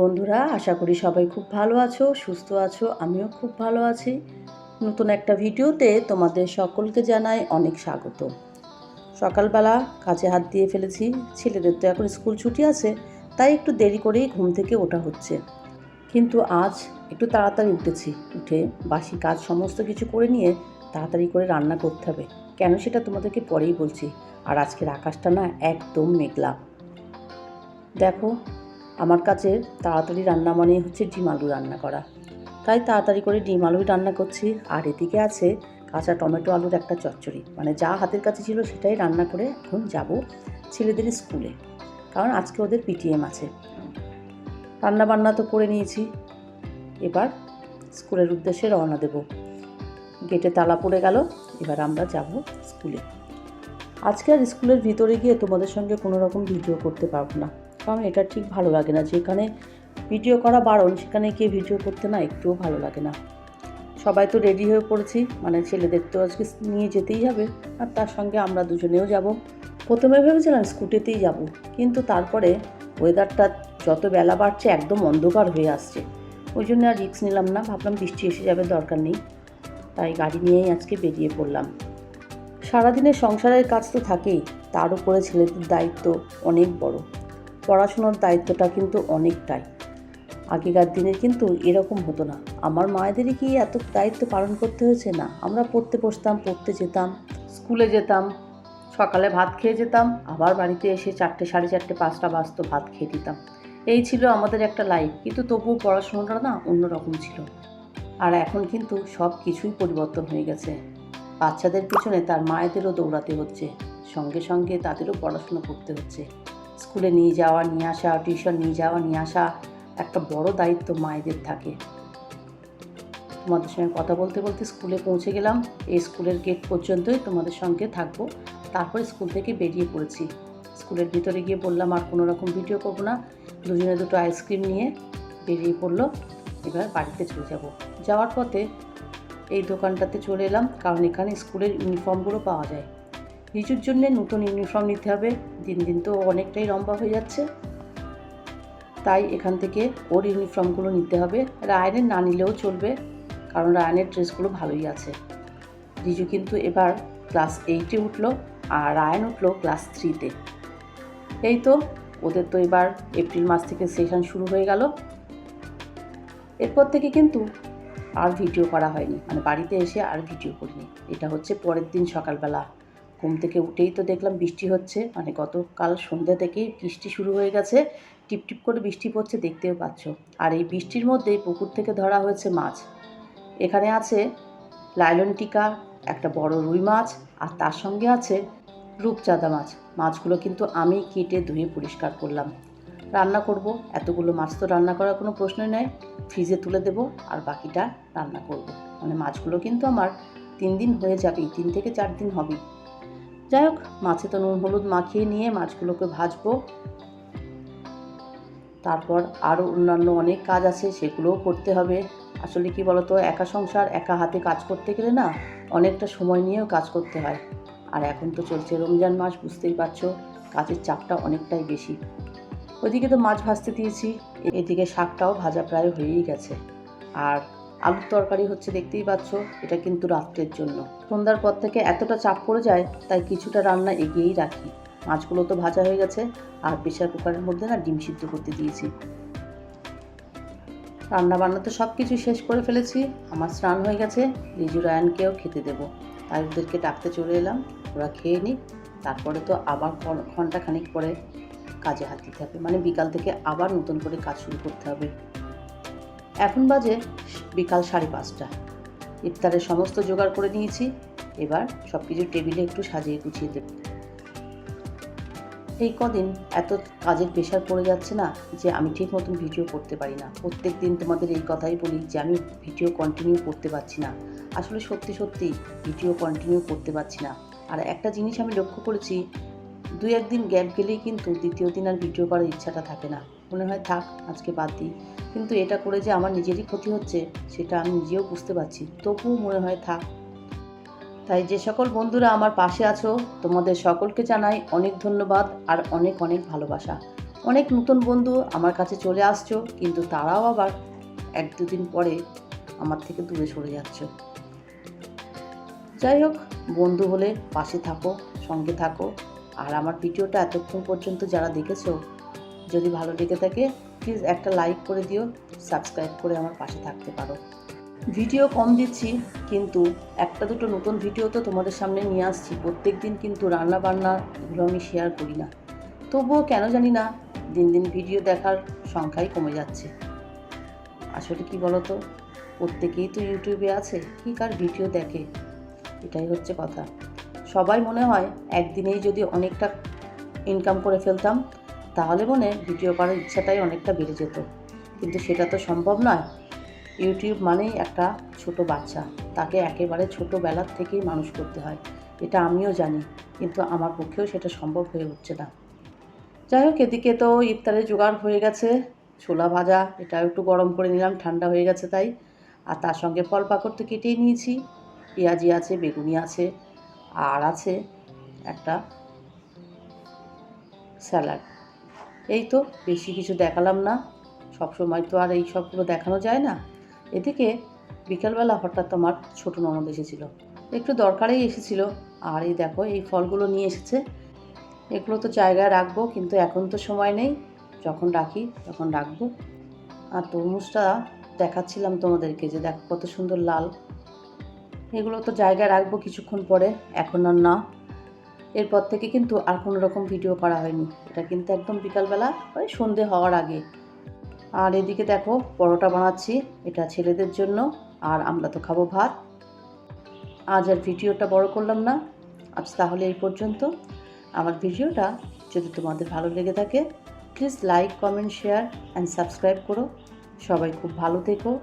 বন্ধুরা, আশা করি সবাই খুব ভালো আছো, সুস্থ আছো, আমিও খুব ভালো আছি। নতুন একটা ভিডিওতে তোমাদের সকলকে জানাই অনেক স্বাগত। সকালবেলা কাজে হাত দিয়ে ফেলেছি, ছেলেদের তো এখন স্কুল ছুটি আছে, তাই একটু দেরি করেই ঘুম থেকে ওঠা হচ্ছে। কিন্তু আজ একটু তাড়াতাড়ি উঠেছি, উঠে বাসি কাজ সমস্ত কিছু করে নিয়ে তাড়াতাড়ি করে রান্না করতে হবে। কেন সেটা তোমাদেরকে পরেই বলছি, আর আজকের আকাশটা না একদম মেঘলা। দেখো আমার কাছে তাড়াতাড়ি রান্না মানে হচ্ছে ডিম আলু রান্না করা। তাই তাড়াতাড়ি করে ডিম আলুই রান্না করছি। আর এদিকে আছে কাঁচা টমেটো আলুর একটা চচ্চড়ি। মানে যা হাতের কাছে ছিল সেটাই রান্না করে এখন যাব ছেলেদের স্কুলে। কারণ আজকে ওদের পিটিএম আছে। রান্না বান্না তো করে নিয়েছি। এবার স্কুলের উদ্দেশ্যে রওনা দেব। গেটে তালা পড়ে গেল। এবার আমরা যাব স্কুলে। আজকে আর স্কুলের ভিতরে গিয়ে তোমাদের সঙ্গে কোনো রকম ভিডিও করতে পারব না। কারণ এটা ঠিক ভালো লাগে না। যেখানে ভিডিও করা বারণ, সেখানে গিয়ে ভিডিও করতে না একটুও ভালো লাগে না। সবাই তো রেডি হয়ে পড়েছি মানে ছেলেদের তো আজকে নিয়ে যেতেই হবে, আর তার সঙ্গে আমরা দুজনেও যাব। প্রথমে ভেবেছিলাম স্কুটিতেই যাব, কিন্তু তারপরে ওয়েদারটা যত বেলা বাড়ছে একদম অন্ধকার হয়ে আসছে। ওই জন্য আর রিস্ক নিলাম না, ভাবলাম বৃষ্টি এসে যাবে, দরকার নেই। তাই গাড়ি নিয়েই আজকে বেরিয়ে পড়লাম। সারাদিনের সংসারের কাজ তো থাকেই, তার উপরে ছেলেদের দায়িত্ব অনেক বড়। পড়াশোনার দায়িত্বটা কিন্তু অনেকটাই। আগেকার দিনে কিন্তু এরকম হতো না। আমার মায়েদেরই কি এত দায়িত্ব পালন করতে হয়েছে? না, আমরা পড়তে বসতাম, পড়তে যেতাম, স্কুলে যেতাম, সকালে ভাত খেয়ে যেতাম, আবার বাড়িতে এসে চারটে, সাড়ে চারটে, পাঁচটা বাজতো, ভাত খেয়ে দিতাম। এই ছিল আমাদের একটা লাইফ কিন্তু তবুও পড়াশোনাটা না অন্যরকম ছিল। আর এখন কিন্তু সব কিছুই পরিবর্তন হয়ে গেছে। বাচ্চাদের পিছনে তার মায়েদেরও দৌড়াতে হচ্ছে, সঙ্গে সঙ্গে তাদেরও পড়াশুনো করতে হচ্ছে। স্কুলে নিয়ে যাওয়া, নিয়ে আসা টিউশন নিয়ে যাওয়া, নিয়ে আসা একটা বড় দায়িত্ব মায়েদের থাকে। তোমাদের সঙ্গে কথা বলতে বলতে স্কুলে পৌঁছে গেলাম। এই স্কুলের গেট পর্যন্তই তোমাদের সঙ্গে থাকব। তারপরে স্কুল থেকে বেরিয়ে পড়েছি। স্কুলের ভিতরে গিয়ে বললাম, আর কোনো রকম ভিডিও করব না। দুজনে দুটো আইসক্রিম নিয়ে বেরিয়ে পড়ল। এবার বাড়িতে চলে যাব। যাওয়ার পথে এই দোকানটাতে চলে এলাম। কারণ এখানে স্কুলের ইউনিফর্মগুলো পাওয়া যায়। রিচুর জন্য নতুন ইউনিফর্ম নিতে হবে। দিন দিন তো অনেকটাই লম্বা হয়ে যাচ্ছে। তাই এখান থেকে ওর ইউনিফর্মগুলো নিতে হবে। রায়নের না নিলেও চলবে, কারণ রায়নের ড্রেসগুলো ভালোই আছে। রিজু কিন্তু এবার ক্লাস এইটে উঠল আর রায়ন উঠল ক্লাস থ্রিতে এই তো, ওদের তো এবার এপ্রিল মাস থেকে সেশন শুরু হয়ে গেল। এরপর থেকে কিন্তু আর ভিডিও করা হয়নি। মানে বাড়িতে এসে আর ভিডিও করিনি। এটা হচ্ছে পরের দিন সকালবেলা। ঘুম থেকে উঠেই তো দেখলাম বৃষ্টি হচ্ছে। মানে গতকাল সন্ধ্যা থেকেই বৃষ্টি শুরু হয়ে গেছে। টিপটিপ করে বৃষ্টি পড়ছে, দেখতেও পাচ্ছ। আর এই বৃষ্টির মধ্যে পুকুর থেকে ধরা হয়েছে মাছ। এখানে আছে লাইলন টিকা, একটা বড় রুই মাছ, আর তার সঙ্গে আছে রূপচাঁদা মাছ। মাছগুলো কিন্তু আমি কেটে ধুয়ে পরিষ্কার করলাম। রান্না করব। এতগুলো মাছ তো রান্না করার কোনো প্রশ্নই নেই। ফ্রিজে তুলে দেব আর বাকিটা রান্না করব। মানে মাছগুলো কিন্তু আমার তিন দিন হয়ে যাবেই তিন থেকে চার দিন হবেই। যাই হোক, মাছে তো নুন, হলুদ মাখিয়ে নিয়ে মাছগুলোকে ভাজবো। তারপর আরও অন্যান্য অনেক কাজ আছে, সেগুলোও করতে হবে। আসলে কি বলতো, একা সংসার, একা হাতে কাজ করতে গেলে না অনেকটা সময় নিয়েও কাজ করতে হয়। আর এখন তো চলছে রমজান মাস, বুঝতেই পারছ, কাজের চাপটা অনেকটাই বেশি। ওইদিকে তো মাছ ভাজতে দিয়েছি, এদিকে শাকটাও ভাজা প্রায় হয়েই গেছে। আর আলুর তরকারি হচ্ছে দেখতেই পাচ্ছ, এটা কিন্তু রাত্রের জন্য। সন্ধ্যার পর থেকে এতটা চাপ পড়ে যায়, তাই কিছুটা রান্না এগিয়েই রাখি। মাছগুলো তো ভাজা হয়ে গেছে, আর প্রেশার কুকারের মধ্যে না ডিম সিদ্ধ করতে দিয়েছি। রান্না বান্না তো সব কিছু শেষ করে ফেলেছি, আমার স্নান হয়ে গেছে, রিজু রায়ানকেও খেতে দেবো। তাই ওদেরকে ডাকতে চলে এলাম, ওরা খেয়ে নিক, তারপরে তো আবার ঘণ্টা খানিক পরে কাজে হাত দিতে হবে। মানে বিকাল থেকে আবার নতুন করে কাজ শুরু করতে হবে। এখন বাজে বিকাল সাড়ে পাঁচটা। ইফতারের সমস্ত জোগাড় করে নিয়েছি। এবার সব কিছু টেবিলে একটু সাজিয়ে গুছিয়ে দেব। এই কদিন এত কাজের প্রেশার পড়ে যাচ্ছে না যে আমি ঠিক মতন ভিডিও করতে পারি না। প্রত্যেক দিন তোমাদের এই কথাই বলি যে আমি ভিডিও কন্টিনিউ করতে পারছি না। আসলে সত্যি সত্যি ভিডিও কন্টিনিউ করতে পারছি না। আর একটা জিনিস আমি লক্ষ্য করেছি দু একদিন গ্যাপ গেলেই কিন্তু দ্বিতীয় দিন আর ভিডিও করার ইচ্ছাটা থাকে না। মনে হয়, থাক, আজকে বাদ দিই। কিন্তু এটা করে যে আমার নিজেরই ক্ষতি হচ্ছে, সেটা আমি নিজেও বুঝতে পারছি। তবুও মনে হয়, থাক। তাই যে সকল বন্ধুরা আমার পাশে আছো, তোমাদের সকলকে জানাই অনেক ধন্যবাদ আর অনেক অনেক ভালোবাসা। অনেক নতুন বন্ধু আমার কাছে চলে আসছো, কিন্তু তারাও আবার এক দুদিন পরে আমার থেকে দূরে সরে যাচ্ছে। যাই হোক, বন্ধু হলে পাশে থাকো, সঙ্গে থাকো। আর আমার ভিডিওটা এতক্ষণ পর্যন্ত যারা দেখেছ যদি ভালো লেগে থাকে প্লিজ একটা লাইক করে দিও সাবস্ক্রাইব করে আমার পাশে থাকতে পারো। ভিডিও কম দিচ্ছি, কিন্তু একটা দুটো নতুন ভিডিও তো তোমাদের সামনে নিয়ে আসছি। প্রত্যেক দিন কিন্তু রান্না বান্না এগুলো আমি শেয়ার করি না। তবুও কেন জানি না, দিন দিন ভিডিও দেখার সংখ্যাই কমে যাচ্ছে। আসলে কি বলতো, প্রত্যেকেই তো ইউটিউবে আছে, কি কার ভিডিও দেখে? এটাই হচ্ছে কথা। সবাই মনে হয় একদিনেই যদি অনেকটা ইনকাম করে ফেলতাম তাহলে মনে ভিডিও করার ইচ্ছাটাই অনেকটা বেড়ে যেত। কিন্তু সেটা তো সম্ভব নয়। ইউটিউব মানেই একটা ছোট বাচ্চা। তাকে একেবারে ছোটোবেলার থেকেই মানুষ করতে হয়। এটা আমিও জানি, কিন্তু আমার পক্ষেও সেটা সম্ভব হয়ে উঠছে না। যাই হোক, এদিকে তো ইফতারের জোগাড় হয়ে গেছে। ছোলা ভাজা, এটাও একটু গরম করে নিলাম, ঠান্ডা হয়ে গেছে তাই। আর তার সঙ্গে ফল পাকড় তো কেটেই নিয়েছি। পেঁয়াজি আছে, বেগুনি আছে, আর আছে একটা স্যালাড। এই তো বেশি কিছু দেখালাম না। সব সময় তো আর এই সবগুলো দেখানো যায় না। এদিকে বিকালবেলা হঠাৎ আমার ছোটো ননদ এসেছিল। একটু দরকারেই এসেছিল। আর এই দেখো, এই ফলগুলো নিয়ে এসেছে। এগুলো তো জায়গায় রাখব, কিন্তু এখন তো সময় নেই। যখন রাখি, তখন রাখব। আর তরমুজটা দেখাচ্ছিলাম তোমাদেরকে যে দেখো কত সুন্দর লাল। এগুলো তো জায়গায় রাখব কিছুক্ষণ পরে। এখন আর না। এরপর থেকে কিন্তু আর কোনো রকম ভিডিও করা হয়নি। এটা কিন্তু একদম বিকালবেলা, ওই সন্ধে হওয়ার আগে। আর এদিকে দেখো, পরোটা বানাচ্ছি, এটা ছেলেদের জন্য, আর আমরা তো খাব ভাত। আজ আর ভিডিওটা বড় করলাম না, আজ তাহলে এই পর্যন্ত। আমার ভিডিওটা যদি তোমাদের ভালো লেগে থাকে please like comment share and subscribe করো। সবাই খুব ভালো থেকো,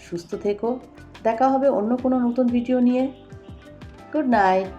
সুস্থ থেকো। দেখা হবে অন্য কোনো নতুন ভিডিও নিয়ে। Good night